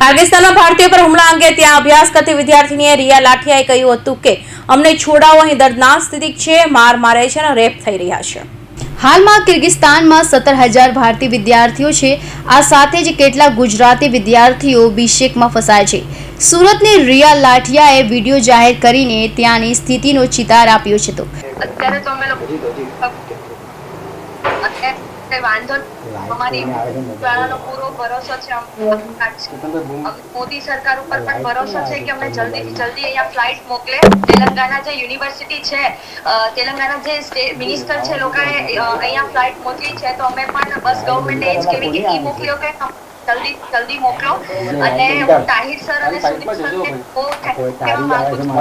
પાકિસ્તાનમાં ભારતીયો પર હુમલા અંગે ત્યાં અભ્યાસ કરતી વિદ્યાર્થીનીએ રિયા લાઠિયાએ કહ્યું હતું કે અમને છોડાવો અહીં દર્દનાક સ્થિતિ છે માર મારે છે અને રેપ થઈ રહ્યા છે. હાલમાં કિર્ગિસ્તાનમાં સત્તર હજાર ભારતીય વિદ્યાર્થીઓ છે. આ સાથે જ કેટલાક ગુજરાતી વિદ્યાર્થીઓ બિશેકમાં ફસાય છે. સુરતની રિયા લાઠિયાએ વીડિયો જાહેર કરીને ત્યાંની સ્થિતિનો ચિતાર આપ્યો છે તો. અત્યારે તો અમે લોકો અત્યારે વાંધો અમારી શાળાનો પૂરો ભરોસો છે મોદી સરકાર ઉપર પણ ભરોસો છે કે અમને જલ્દીથી જલ્દી અહીંયા ફ્લાઇટ મોકલે. તેલંગાના જે યુનિવર્સિટી છે તેલંગાણા તેલંગાના જે મિનિસ્ટર છે લોકોએ અહીંયા ફ્લાઇટ મોકલી છે તો અમે પણ બસ ગવર્મેન્ટે એ જ કેવી કે મોકલ્યો કે જલ્દી જલ્દી મોકલો. અને હું તાહિર સર અને સુદીપ સરને બહુ thank કહેવા માંગુ છું.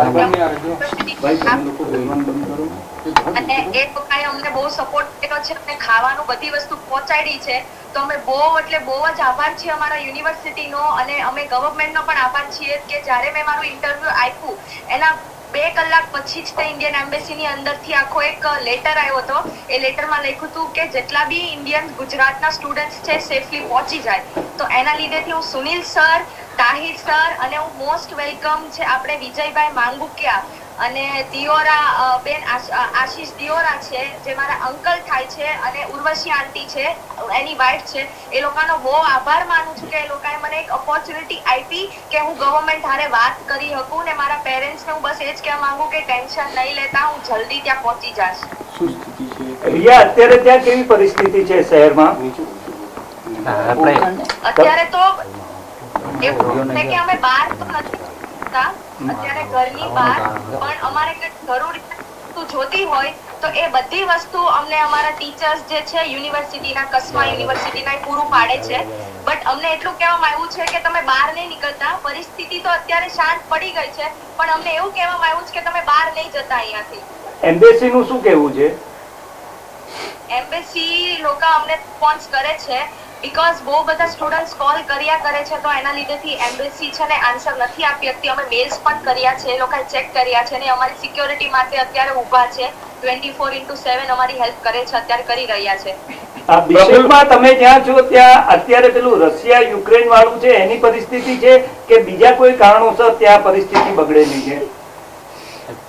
અને એ લોકોએ અમને બહુ સપોર્ટ કર્યો છે અને ખાવાનું બધી વસ્તુ પહોંચાડી છે. તો અમે બહુ એટલે બહુ જ આભાર છીએ અમારા યુનિવર્સિટીનો અને અમે ગવર્મેન્ટનો પણ આભાર છીએ કે જ્યારે મેં મારું ઇન્ટરવ્યુ આપ્યું એના બે કલાક પછી જ તે ઇન્ડિયન એમ્બેસીની અંદરથી આખો એક લેટર આવ્યો હતો. એ લેટરમાં લખ્યું હતું કે જેટલા બી ઇન્ડિયન ગુજરાતના સ્ટુડન્ટ્સ છે સેફલી પહોંચી જાય. તો એના લીધેથી હું સુનિલ સર તાહિર સર અને હું મોસ્ટ વેલકમ છે આપણે વિજયભાઈ માંગુકિયા. અને દિયોરા બેન આશ- આશીષ દિયોરા છે જે મારા અંકલ થાય છે અને ઉર્વશી આંટી છે એની વાઇફ છે એ લોકોનો બહુ આભાર માનું છું કે એ લોકોએ મને એક ઓપોર્ચ્યુનિટી આપી કે હું ગવર્મેન્ટ હારે વાત કરી શકું ને મારા પેરેન્ટ્સને હું બસ એ જ કહેવા માંગુ કે ટેન્શન નહીં લેતા હું જલ્દી ત્યાં પહોંચી જાશ. રિયા અત્યારે ત્યાં કેવી પરિસ્થિતિ છે શહેરમાં? અત્યારે તો એવું કે અમે બહાર તો નથી. અત્યારે ઘરની બહાર પણ અમારે જરૂરી જોતી હોય તો એ બધી વસ્તુ અમને અમારા ટીચર્સ જે છે યુનિવર્સિટીના કસ્મા યુનિવર્સિટીના પૂરું પાડે છે. બટ અમને એટલું કહેવામાં આવ્યું છે કે તમે બહાર નહીં નીકળતા. પરિસ્થિતિ તો અત્યારે શાંત પડી ગઈ છે પણ અમને એવું કહેવામાં આવ્યું છે કે તમે બહાર નહીં જતા અહીંયાથી. એમ્બેસી નું શું કેવું છે? એમ્બેસી લોકો અમને રિસ્પોન્સ કરે છે બીકોઝ બહુ બધા સ્ટુડન્ટ્સ કોલ કર્યા કરે છે, તો એના લીધેથી એમ્બેસી છે ને આન્સર નથી આપી શકતી. અમે મેલ્સ પણ કર્યા છે, એ લોકોએ ચેક કર્યા છે ને અમારી સિક્યોરિટી માટે અત્યારે ઊભા છે. ટ્વેન્ટી ફોર ઇન્ટુ સેવન અમારી હેલ્પ કરે છે, અત્યારે કરી રહ્યા છે. બિશેકમાં તમે જ્યાં છો, ત્યાં અત્યારે પેલું રશિયા યુક્રેન વાળું છે, એની પરિસ્થિતિ છે કે બીજા કોઈ કારણોસર ત્યાં પરિસ્થિતિ બગડેલી છે?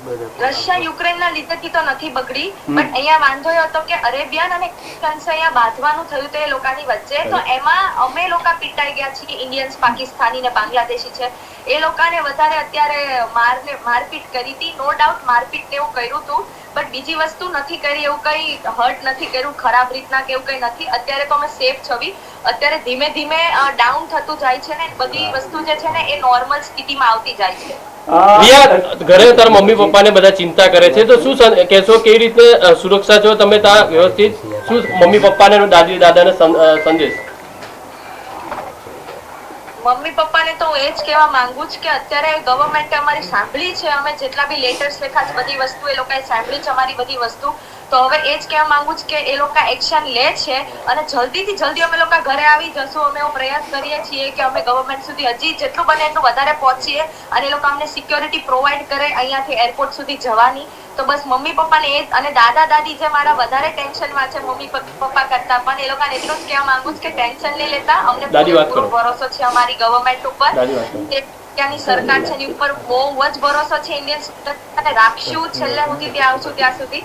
રશિયા યુક્રેનના લીધેથી તો નથી બગડી બટ અહીંયા વાંધો એ હતો કે અરેબિયન અને ક્રિશ્ચન્સ અહીંયા બાંધવાનું થયું તો એ લોકોની વચ્ચે. તો એમાં અમે લોકો પીટાઈ ગયા છીએ ઇન્ડિયન્સ પાકિસ્તાની ને બાંગ્લાદેશી છે. એ લોકોને વધારે અત્યારે મારને મારપીટ કરી હતી. નો ડાઉટ મારપીટ તેવું કર્યું હતું. બટ બીજી વસ્તુ નથી કરી એવું કઈ હર્ટ નથી કર્યું ખરાબ રીતના કે એવું કઈ નથી. અત્યારે તો અમે સેફ છવી. અત્યારે ધીમે ધીમે ડાઉન થતું જાય છે ને બધી વસ્તુ જે છે ને એ નોર્મલ સ્થિતિમાં આવતી જાય છે. ઘરે તારા મમ્મી પપ્પાને બધા ચિંતા કરે છે. તો શું કહેશો કેવી રીતે સુરક્ષા છો તમે ત્યાં વ્યવસ્થિત શું મમ્મી પપ્પાને દાદી દાદાને સંદેશ? મમ્મી પપ્પાને તો એ જ કહેવા માંગુ છું કે અત્યારે ગવર્મેન્ટે અમારી સાંભળી છે, અમે જેટલા બી લેટર્સ લખ્યા છે, બધી વસ્તુ એ લોકોએ સાંભળી છે અમારી બધી વસ્તુ. તો હવે એ જ કહેવા માંગુ છું કે એ લોકો એક્શન લે છે અને જલ્દીથી જલ્દી અમે લોકો ઘરે આવી જશું. અમે એવો પ્રયાસ કરીએ છીએ કે અમે ગવર્મેન્ટ સુધી હજી જેટલું બને એટલું વધારે પહોંચીએ અને એ લોકો અમને સિક્યોરિટી પ્રોવાઈડ કરે અહીંયાથી એરપોર્ટ સુધી જવાની. તો બસ મમ્મી પપ્પાને એ અને દાદા દાદી જે મારા વધારે ટેન્શનમાં છે મમ્મી પપ્પા કરતા પણ એ લોકોને એટલું જ કહેવા માંગુ છું કે ટેન્શન નહીં લેતા. અમને પૂરો ભરોસો છે અમારી ગવર્મેન્ટ ઉપર. ત્યાંની સરકાર છે એની ઉપર બહુ જ ભરોસો છે. ઇન્ડિયન સ્ટુડન્ટ અને રાખશું છેલ્લે સુધી ત્યાં આવશું ત્યાં સુધી.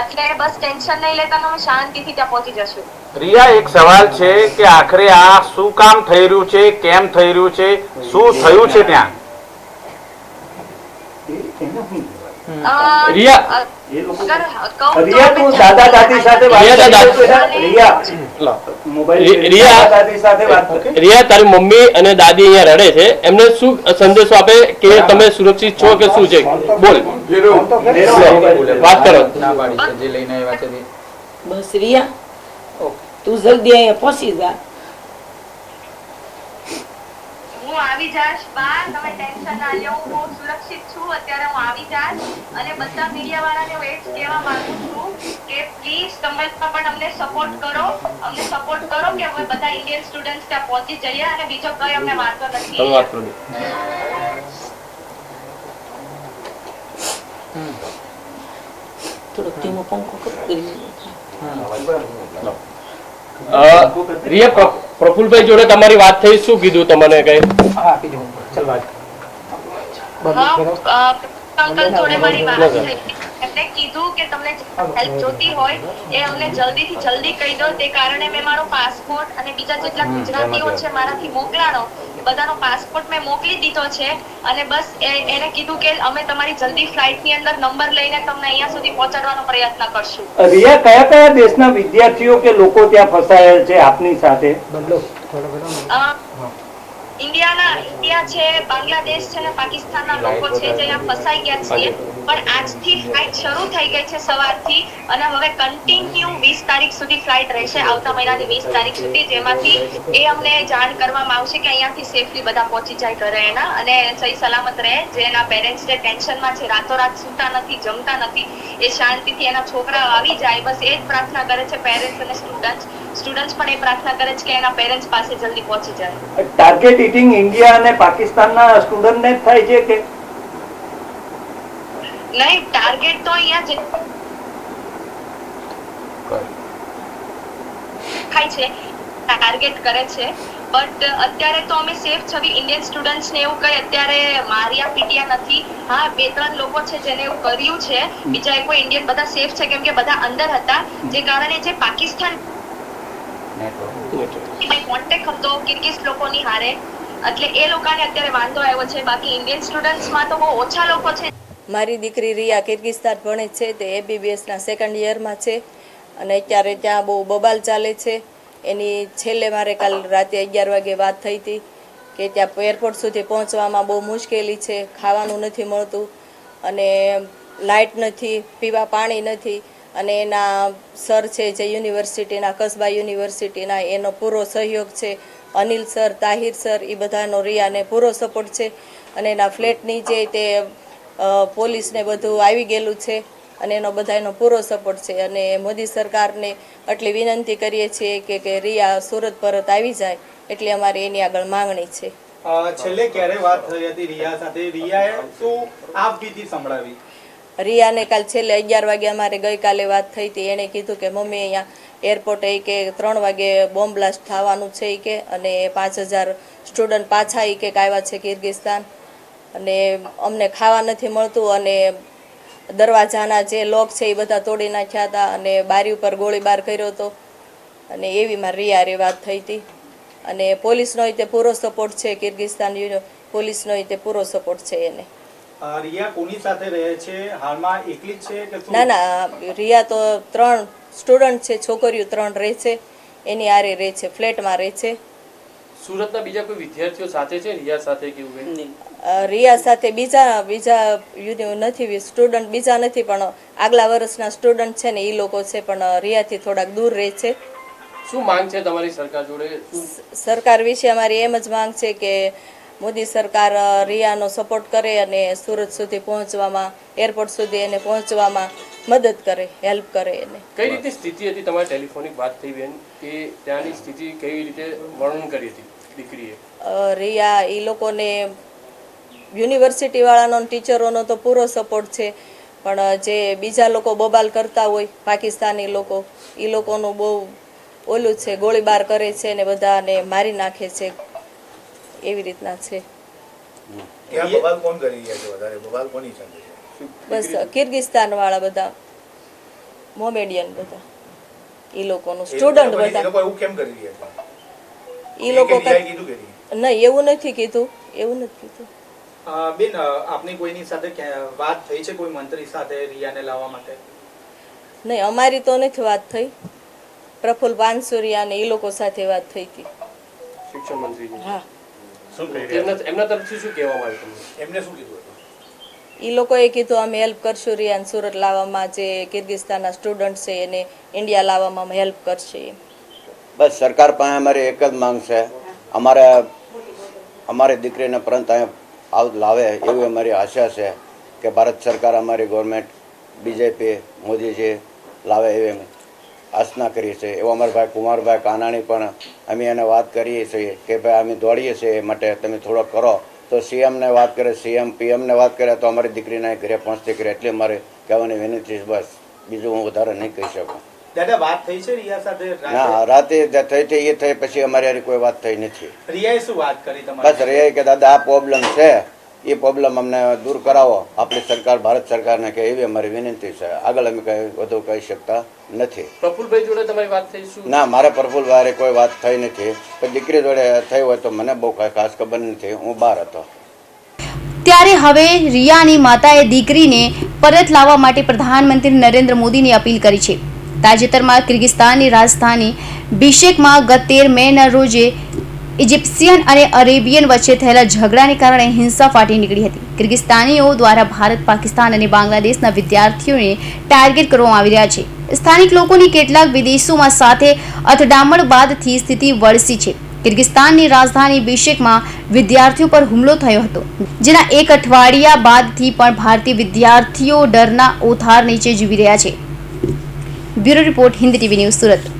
એટલે બસ ટેન્શન નહીં લેતા અમે શાંતિથી ત્યાં પહોંચી જશું. રિયા એક સવાલ છે કે આખરે આ શું કામ થઈ રહ્યું છે? કેમ થઈ રહ્યું છે? શું થયું છે ત્યાં? રિયા. અ, એ લોકો અગર કહું તો રિયા તું દાદા દાદી સાથે વાત રિયા દાદા- કરી છે? રિયા લા. મોબાઈલ રિ- રિયા- દાદા દાદી સાથે વાત કરી રિયા તારી મમ્મી અને દાદી અહીંયા રડે છે એમને શું સંદેશો આપે કે તમે સુરક્ષિત છો કે શું છે બોલ વાત કરો બસ રિયા તું જલ્દી અહીંયા પહોંચી જા હું આવી જાશ. બા તમે ટેન્શન ના લ્યો. હું બહુ સુરક્ષિત છું. અત્યારે હું આવી જાશ. અને બધા મીડિયા વાળાને હું એ જ કહેવા માંગુ છું કે પ્લીઝ તમે પણ અમને સપોર્ટ કરો. અમને સપોર્ટ કરો કે અમે બધા ઇન્ડિયન સ્ટુડન્ટ્સ ત્યાં પહોંચી જઈએ અને બીજો કઈ અમને વાંધો નથી. વાત કરો થોડોક ધીમો પંખો કરી રિયા પ્રફુલભાઈ જોડે તમારી વાત થઈ શું કીધું તમને કઈ? હા અ, અંકલ જોડે મારી વાત થઈ એમને કીધું કે તમને હેલ્પ જોતી હોય એ અમને જલ્દીથી જલ્દી કહી દો. તે કારણે મેં મારો પાસપોર્ટ અને બીજા જેટલા ગુજરાતીઓ છે મારાથી મોકલાણો બધાનો પાસપોર્ટ મેં મોકલી દીધો છે. અને બસ એ- એને કીધું કે અમે તમારી જલ્દી ફ્લાઇટની અંદર નંબર લઈને તમને અહીંયા સુધી પહોંચાડવાનો પ્રયત્ન કરશું. રિયા કયા કયા દેશના વિદ્યાર્થીઓ કે લોકો ત્યાં ફસાયેલ છે આપની સાથે? અ, ઇન્ડિયાના ઇન્ડિયા છે બાંગ્લાદેશ છે અને પાકિસ્તાનના લોકો છે જે અહીંયા ફસાઈ ગયા છીએ. પણ આજથી ફ્લાઇટ શરૂ થઈ ગઈ છે સવારથી અને હવે કન્ટિન્યુ વીસ તારીખ સુધી ફ્લાઇટ રહેશે આવતા મહિનાની વીસ તારીખ સુધી જેમાંથી એ અમને જાણ કરવામાં આવશે કે અહીંયાથી સેફલી બધા પહોંચી જાય ઘરે એના અને સહી સલામત રહે. જેના પેરેન્ટ્સ જે ટેન્શનમાં છે રાતોરાત સૂતા નથી જમતા નથી એ શાંતિથી એના છોકરાઓ આવી જાય બસ એ જ પ્રાર્થના કરે છે પેરેન્ટ્સ અને સ્ટુડન્ટ્સ સ્ટુડન્ટ્સ પણ એ પ્રાર્થના કરે છે કે એના પેરેન્ટ્સ પાસે જલ્દી પહોંચી જાય. ટાર્ગેટ ઇટિંગ ઇન્ડિયા અને પાકિસ્તાનના સ્ટુડન્ટને જ થાય છે કે? નહીં ટાર્ગેટ તો અહીંયા જે થાય છે ટાર્ગેટ કરે છે. બટ અત્યારે તો અમે સેફ છવી ઇન્ડિયન સ્ટુડન્ટ્સ ને એવું કઈ અત્યારે માર્યા પીટ્યા નથી. હા બે ત્રણ લોકો છે જેને એવું કર્યું છે. બીજા કોઈ ઇન્ડિયન બધા સેફ છે કેમ કે બધા અંદર હતા. જે કારણે જે પાકિસ્તાન કોન્ટેક્ટ હતો કિર્ગિઝ લોકોની હારે. એટલે એ લોકોને અત્યારે વાંધો આવ્યો છે. બાકી ઇન્ડિયન સ્ટુડન્ટ્સમાં તો બહુ ઓછા લોકો છે. મારી દીકરી રિયા કિર્ગિસ્તાન ભણે છે. તે એબીબીએસના સેકન્ડ યરમાં છે. અને અત્યારે ત્યાં બહુ બબાલ ચાલે છે. એની છેલ્લે મારે કાલ રાતે અગિયાર વાગે વાત થઈ હતી કે ત્યાં એરપોર્ટ સુધી પહોંચવામાં બહુ મુશ્કેલી છે. ખાવાનું નથી મળતું અને લાઇટ નથી પીવા પાણી નથી. અને એના સર છે જે યુનિવર્સિટીના, કસબા યુનિવર્સિટીના, એનો પૂરો સહયોગ છે. અનિલ સર, તાહિર સર એ બધાનો રિયાને પૂરો સપોર્ટ છે. અને એના ફ્લેટની જે તે પોલીસને બધું આવી ગયેલું છે અને એનો બધાનો પૂરો સપોર્ટ છે. અને મોદી સરકારને આટલી વિનંતી કરીએ છીએ કે કે રિયા સુરત પરત આવી જાય એટલે અમારી એની આગળ માંગણી છે. છેલ્લે ક્યારે વાત થઈ હતી રિયા સાથે? રિયાએ શું આપવીતી સંભળાવી? રિયાને કાલ છેલ્લે અગિયાર વાગે અમારે ગઈકાલે વાત થઈ હતી. એણે કીધું કે મમ્મી અહીંયા એરપોર્ટે કે ત્રણ વાગે બોમ્બ બ્લાસ્ટ થવાનું છે કે, અને પાંચ હજાર સ્ટુડન્ટ પાછા એ કે આવ્યા છે કિર્ગિસ્તાન અને અમને ખાવા નથી મળતું અને દરવાજાના જે લોક છે એ બધા તોડી નાખ્યા હતા અને બારી ઉપર ગોળીબાર કર્યો હતો. અને એવીમાં રિયારે વાત થઈ હતી. અને પોલીસનો તે પૂરો સપોર્ટ છે કિર્ગિસ્તાન પોલીસનો તે પૂરો સપોર્ટ છે એને. રિયા કોની સાથે રહે છે? હાલમાં એકલી જ છે કે ના ના રિયા તો ત્રણ સ્ટુડન્ટ છે છોકરીઓ ત્રણ રહે છે એની આરે રહે છે ફ્લેટમાં રહે છે. સુરતના બીજા કોઈ વિદ્યાર્થીઓ સાથે છે? રિયા સાથે કેવું કઈ? રિયા સાથે બીજા બીજા નથી સ્ટુડન્ટ બીજા નથી પણ આગલા વર્ષના સ્ટુડન્ટ છે ને એ લોકો છે પણ રિયાથી થોડાક દૂર રહે છે. શું માંગ છે તમારી સરકાર જોડે? સરકાર વિશે અમારી એમ જ માંગ છે કે મોદી સરકાર રિયાનો સપોર્ટ કરે અને સુરત સુધી પહોંચવામાં એરપોર્ટ સુધી એને પહોંચવામાં મદદ કરે હેલ્પ કરે એને. કઈ રીતે સ્થિતિ હતી તમારી ટેલિફોનિક વાત થઈ બેન કે ત્યાંની સ્થિતિ કેવી રીતે વર્ણન કરી હતી દીકરીએ? રિયા એ લોકોને યુનિવર્સિટી વાળાનો ટીચરોનો તો પૂરો સપોર્ટ છે પણ જે બીજા લોકો બબાલ કરતા હોય પાકિસ્તાની લોકો એ લોકોનું બહુ ઓલું છે ગોળીબાર કરે છે ને બધાને મારી નાખે છે. એવી રીતના છે. બસ કિર્ગિસ્તાન વાળા બધા મોમેડિયન બધા. એ લોકોનું સ્ટુડન્ટ બધા. કેમ કરી એ લોકો નહીં? એવું નથી કીધું. એવું નથી કીધું. બેન આપની કોઈની સાથે વાત થઈ છે કોઈ મંત્રી સાથે રિયાને લાવવા માટે? નહીં અમારી તો નથી વાત થઈ. પ્રફુલ્લ પાનસુરિયા ને એ લોકો સાથે વાત થઈ હતી. શિક્ષણ મંત્રી હા. એમના એમના તરફથી શું કહેવામાં આવ્યું તમને? એમને શું કીધું એ લોકોએ કીધું અમે હેલ્પ કરશું રિયાન સુરત લાવવામાં જે કિર્ગિસ્તાનના સ્ટુડન્ટ છે એને ઇન્ડિયા લાવવામાં અમે હેલ્પ કરશે. બસ સરકાર પાસે અમારી એક જ માંગ છે. અમારે અમારી દીકરીને પરત અહીંયા લાવે એવી અમારી આશા છે કે ભારત સરકાર અમારી ગવર્મેન્ટ બીજેપી મોદીજી લાવે એવી અમે આસના કરીએ છીએ. એવો અમારા ભાઈ કુમારભાઈ કાનાણી પણ અમે એને વાત કરીએ છીએ કે ભાઈ અમે દોડીએ છીએ એ માટે તમે થોડોક કરો. તો સીએમને વાત કરે સીએમ પીએમને વાત કરે તો અમારી દીકરીના ઘરે પહોંચતી કરે એટલે મારે કહેવાની વિનંતી છે બસ. બીજું હું વધારે નહીં કહી શકું. દાદા વાત થઈ છે રિયા સાથે? ના રાતે થઈ થઈ એ થઈ પછી અમારી હારી કોઈ વાત થઈ નથી. રિયાએ શું વાત કરી બસ તમારી કે દાદા આ પ્રોબ્લેમ છે. એ પ્રોબ્લેમ અમને દૂર કરાવો. આપણી સરકાર ભારત સરકારને કે એવી અમારી વિનંતી છે. આગળ અમે કઈ વધુ કહી શકતા નથી. પ્રફુલભાઈ જોડે તમારી વાત થઈ શું? ના મારે પ્રફુલ વારે કોઈ વાત થઈ નથી. પણ દીકરી જોડે થઈ હોય તો મને બહુ કાંઈ ખાસ ખબર નથી. હું બહાર હતો. ત્યારે હવે રિયાની માતાએ દીકરીને પરત લાવવા માટે પ્રધાનમંત્રી નરેન્દ્ર મોદીની અપીલ કરી છે. તાજેતરમાં કિર્ગિસ્તાનની રાજધાની બિશેકમાં ગત તેર મેના રોજે ઇજિપ્શિયન અને અરેબિયન વચ્ચે થયેલા ઝઘડાને કારણે હિંસા ફાટી નીકળી હતી. કિર્ગિસ્તાનીઓ દ્વારા ભારત, પાકિસ્તાન અને બાંગ્લાદેશના વિદ્યાર્થીઓને ટાર્ગેટ કરવામાં આવી રહ્યા છે. સ્થાનિક લોકોની કેટલાક વિદેશોમાં સાથે અથડામણ બાદથી સ્થિતિ વળસી છે. કિર્ગિસ્તાનની રાજધાની બિશેકમાં વિદ્યાર્થીઓ પર હુમલો થયો હતો, જેના એક અઠવાડિયા બાદથી પણ ભારતીય વિદ્યાર્થીઓ ડરના ઓથાર નીચે જીવી રહ્યા છે. Bureau report, Hindi TV news Surat.